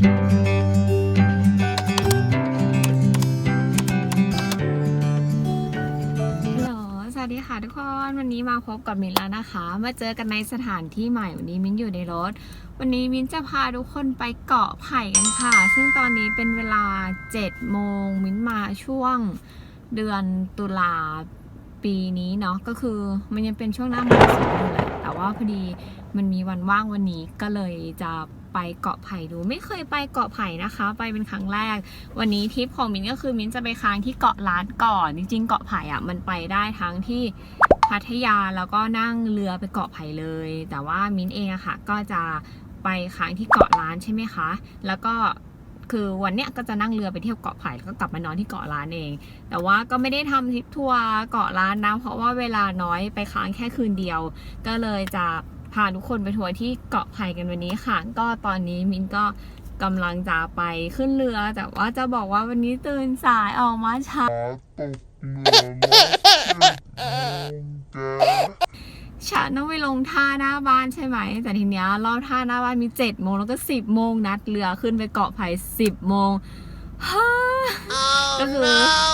ฮัลโหลสวัสดีค่ะทุกคนวันนี้มาพบกับมิ้นแล้วนะคะ มาเจอกันในสถานที่ใหม่วันนี้มิ้นอยู่ในรถ วันนี้มิ้นจะพาทุกคนไปเกาะไผ่กันค่ะ ซึ่งตอนนี้เป็นเวลา7โมงมิ้นมาช่วงเดือนตุลาปีนี้เนาะก็คือมันยังเป็นช่วงหน้ามอกสูงอยู่แหละแต่ว่าพอดีมันมีวันว่างวันนี้ก็เลยจะ ไปเกาะไผ่ดู ไม่เคยไปเกาะไผ่นะคะ ไปเป็นครั้งแรก วันนี้ทริปของมิ้นก็คือมิ้นจะไปค้างที่เกาะล้านก่อน จริงๆ เกาะไผ่อะมันไปได้ทั้งที่พัทยาแล้วก็นั่งเรือไปเกาะไผ่เลย แต่ว่ามิ้นเองอะค่ะ ก็จะไปค้างที่เกาะล้านใช่ไหมคะ แล้วก็คือวันเนี้ยก็จะนั่งเรือไปเที่ยวเกาะไผ่แล้วก็กลับมานอนที่เกาะล้านเอง แต่ว่าก็ไม่ได้ทำทริปทัวร์เกาะล้านนะเพราะว่าเวลาน้อยไปค้างแค่คืนเดียว ก็เลยจะ พาทุกคนไปทัวร์ที่เกาะไผ่กันวันนี้ค่ะ ก็ตอนนี้มิ้นก็กำลังจะไปขึ้นเรือ แต่ว่าจะบอกว่าวันนี้ตื่นสายออกมาช้าตกเรือมาเจ็ดโมงแกฉันต้องไปลงท่าหน้าบ้านใช่ไหม แต่ทีเนี้ยรอบท่าหน้าบ้านมี7จ็ดโมงแล้วก็10บโมงนัดเรือขึ้นไปเกาะไผ่สิบโมงฮ่าก็คือ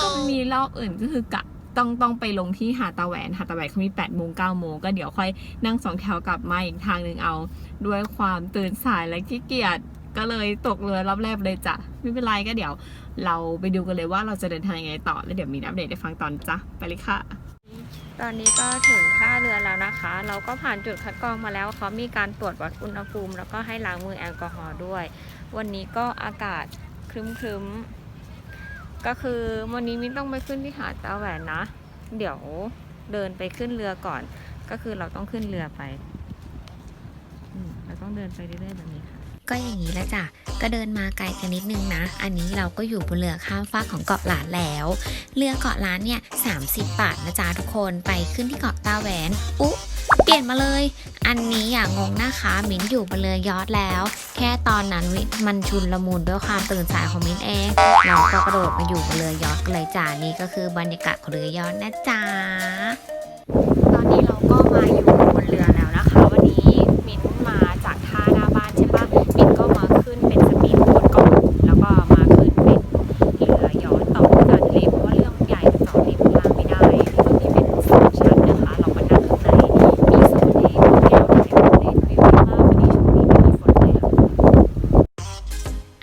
ก็มีรอบอื่นก็คือกะ ต้องต้องไปลงที่หาตาแหวนหาตาแหวนเขามี8ปดโมงเก้าโมงก็เดี๋ยวค่อยนั่งสองแถวกลับมาอีกทางหนึ่งเอา ด้วยความตื่นสายและขี้เกียจก็เลยตกเรือรอบแรกเลยจ้ะไม่เป็นไรก็เดี๋ยว เราไปดูกันเลยว่าเราจะเดินทางยังไงต่อแล้วเดี๋ยวมีอัปเดตได้ฟังตอนจ้ะไปเลยค่ะ ตอนนี้ก็ถึงท่าเรือแล้วนะคะ เราก็ผ่านจุดคัดกรองมาแล้วเขามีการตรวจวัดอุณหภูมิ แล้วก็ให้ล้างมือแอลกอฮอล์ด้วย วันนี้ก็อากาศครึ้มๆ ก็คือวันนี้มิ้นต้องไปขึ้นที่หาดตาแหวนนะ เดี๋ยวเดินไปขึ้นเรือก่อน ก็คือเราต้องขึ้นเรือไปเราต้องเดินไปเรื่อยๆแบบนี้ค่ะ ก็อย่างนี้แล้วจ้ะ ก็เดินมาไกลกันนิดนึงนะ อันนี้เราก็อยู่บนเรือข้ามฟากของเกาะหลานแล้ว เรือเกาะล้านเนี่ย30 บาทนะจ๊ะทุกคน ไปขึ้นที่เกาะตาแหวน อุ๊ เปลี่ยนมาเลย อันนี้อย่างงงนะคะมิ้นอยู่บนเรือยอทแล้ว แค่ตอนนั้นวิมันชุนละมุนด้วยความตื่นสายของมิ้นเองเราก็กระโดดมาอยู่บนเรือยอทเลยจ้านี่ก็คือบรรยากาศของเรือยอทนะจ๊ะ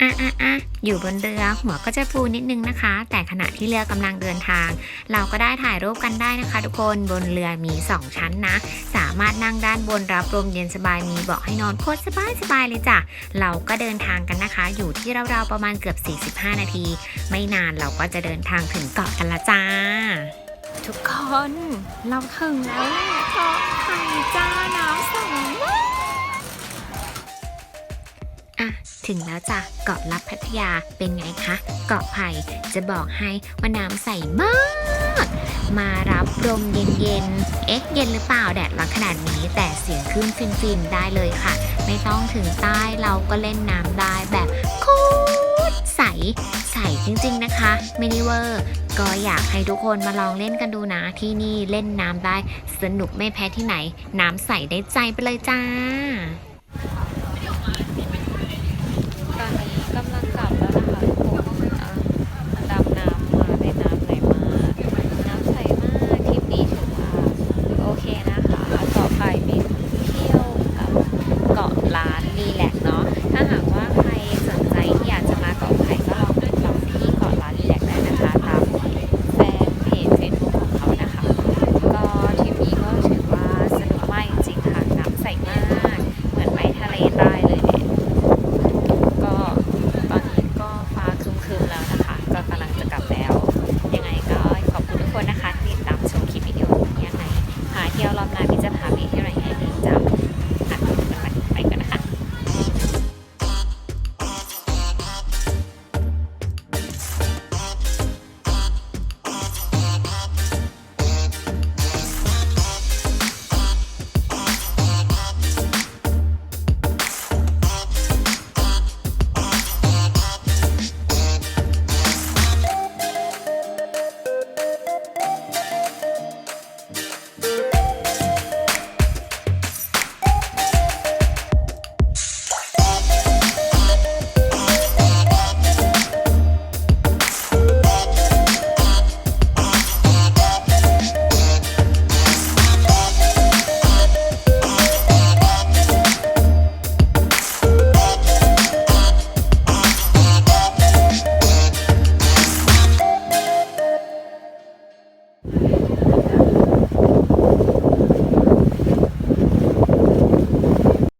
อะอะอะอยู่บนเรือหัวก็จะฟูนิดนึงนะคะ แต่ขณะที่เรือกำลังเดินทาง เราก็ได้ถ่ายรูปกันได้นะคะ ทุกคนบนเรือมี 2 ชั้นนะ สามารถนั่งด้านบนรับลมเย็นสบายมีเบาะให้นอนโคตรสบายสบายเลยจ้ะเราก็เดินทางกันนะคะ อยู่ที่ราวๆประมาณเกือบ 45 นาที ไม่นานเราก็จะเดินทางถึงเกาะกันละจ้า ทุกคนเราถึงแล้วเกาะไข่จ้าน้ำใสมาก ถึงแล้วจ้ะเกาะลับพัทยาเป็นไงคะ เกาะไผ่จะบอกให้ว่าน้ำใสมาก มารับลมเย็นๆ เอ๊ะเย็นหรือเปล่าแดดร้อนขนาดนี้ แต่เสียงคลื่นฟินๆ ได้เลยค่ะ ไม่ต้องถึงใต้เราก็เล่นน้ำได้แบบโคตรใส ใสจริงๆนะคะไม่ได้เวอร์ก็อยากให้ทุกคนมาลองเล่นกันดูนะที่นี่เล่นน้ำได้ สนุกไม่แพ้ที่ไหน น้ำใสได้ใจไปเลยจ้า